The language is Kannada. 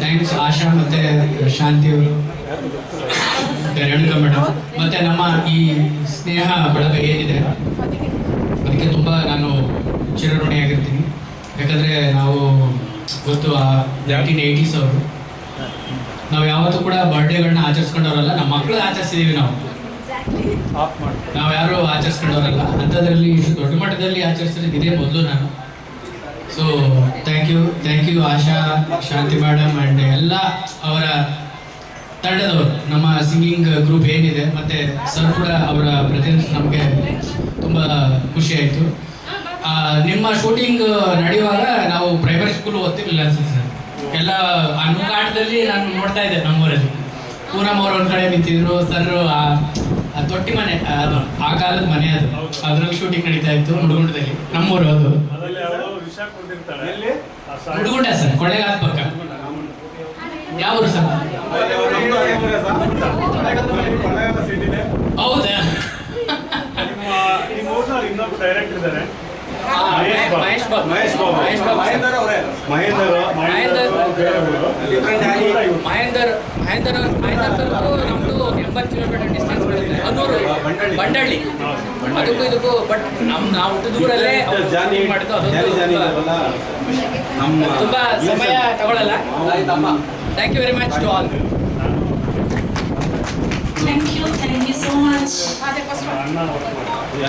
ಥ್ಯಾಂಕ್ಸ್ ಆಶಾ ಮತ್ತೆ ಶಾಂತಿ ಅವರು. ರೇಣುಕಾ ಮೇಡಮ್ ಮತ್ತೆ ನಮ್ಮ ಈ ಸ್ನೇಹ ಬಳಕೆ ಏನಿದೆ, ಅದಕ್ಕೆ ತುಂಬ ನಾನು ಚಿರಋಣಿಯಾಗಿರ್ತೀನಿ ಯಾಕಂದರೆ ನಾವು, ಗೊತ್ತು, ಆ ನೈನ್ಟೀನ್ ಏಯ್ಟೀಸ್ ಅವರು. ನಾವು ಯಾವತ್ತೂ ಕೂಡ ಬರ್ಡೇಗಳನ್ನ ಆಚರಿಸ್ಕೊಂಡವರಲ್ಲ ನಮ್ಮ ಮಕ್ಕಳು ಆಚರಿಸಿದೀವಿ ನಾವು. ನಾವು ಯಾರು ಆಚರಿಸ್ಕೊಂಡವರಲ್ಲ. ಅಂಥದ್ರಲ್ಲಿ ಇಷ್ಟು ದೊಡ್ಡ ಮಟ್ಟದಲ್ಲಿ ಆಚರಿಸಿದ್ರೆ ಇದೇ ಮೊದಲು ನಾನು. So thank you thank you Asha Shanti madam and ಎಲ್ಲ ಅವರ ತಂಡದವರು. ನಮ್ಮ ಸಿಂಗಿಂಗ್ ಗ್ರೂಪ್ ಏನಿದೆ ಮತ್ತು ಸರ್ ಕೂಡ ಅವರ ಪ್ರೆಸೆನ್ಸ್ ನಮಗೆ ತುಂಬ ಖುಷಿ ಆಯಿತು. ನಿಮ್ಮ ಶೂಟಿಂಗ್ ನಡೆಯುವಾಗ ನಾವು ಪ್ರೈಮರಿ ಸ್ಕೂಲ್ ಓದ್ತಿರ್ಲಿಲ್ಲ ಅನ್ಸುತ್ತೆ ಸರ್ ಎಲ್ಲ ಅನುಕಾಟದಲ್ಲಿ ನಾನು ನೋಡ್ತಾ ಇದ್ದೆ ನಮ್ಮೂರಲ್ಲಿ. ಪೂರಮ್ ಅವ್ರು ಒಂದ್ ಕಡೆ ನಿಂತಿದ್ರು ಸರ್ ಆ ತೊಟ್ಟಿ ಮನೆ ಅದು ಆ ಕಾಲದ ಮನೆ ಅದು. ಅದ್ರಲ್ಲಿ ಶೂಟಿಂಗ್ ನಡೀತಾ ಇತ್ತು ಹುಡುಗುಂಡದಲ್ಲಿ ನಮ್ಮೂರು ಅದು. ಮುಡುಗುಂಡ ಸರ್ ಕೊಳ್ಳೆಗಾಲ ಪಕ್ಕ. ಯಾವ ಊರು ಸರ್? ಹೌದಾ? ಡೈರೆಕ್ಟರ್ ಇದ್ದಾರೆ ಮಹೇಶ್ ಬಾಬು. ಮಹೇಶ್ ಬಾಬು. ಮಹೇಶ್ ಬಾಬು ಮಹೇಂದರ್ ಅವರೇ. ಮಹೇಂದ್ರ ಮಹೇಂದರ್. ಮಹೇಂದರ್ ಮಹೇಂದರ್ ಮಹೇಂದರ್ ನಮ್ದು ಎಂಬತ್ತು ಕಿಲೋಮೀಟರ್ ಡಿಸ್ಟೆನ್ಸ್ ಬರುತ್ತೆ ಬಂಡಳ್ಳಿ. ಬಂಡಳ್ಳಿ. ಅದಕ್ಕೂ ಇದಕ್ಕೂ ಬಟ್ ನಮ್ ನಾವು ದೂರಲ್ಲೇ ಮಾಡಿದ್ದು ಅದೊಂದು ತುಂಬಾ- ಸಮಯ ತಗೊಳ್ಳಲ್ಲ thank you very much to all thank you thank you so much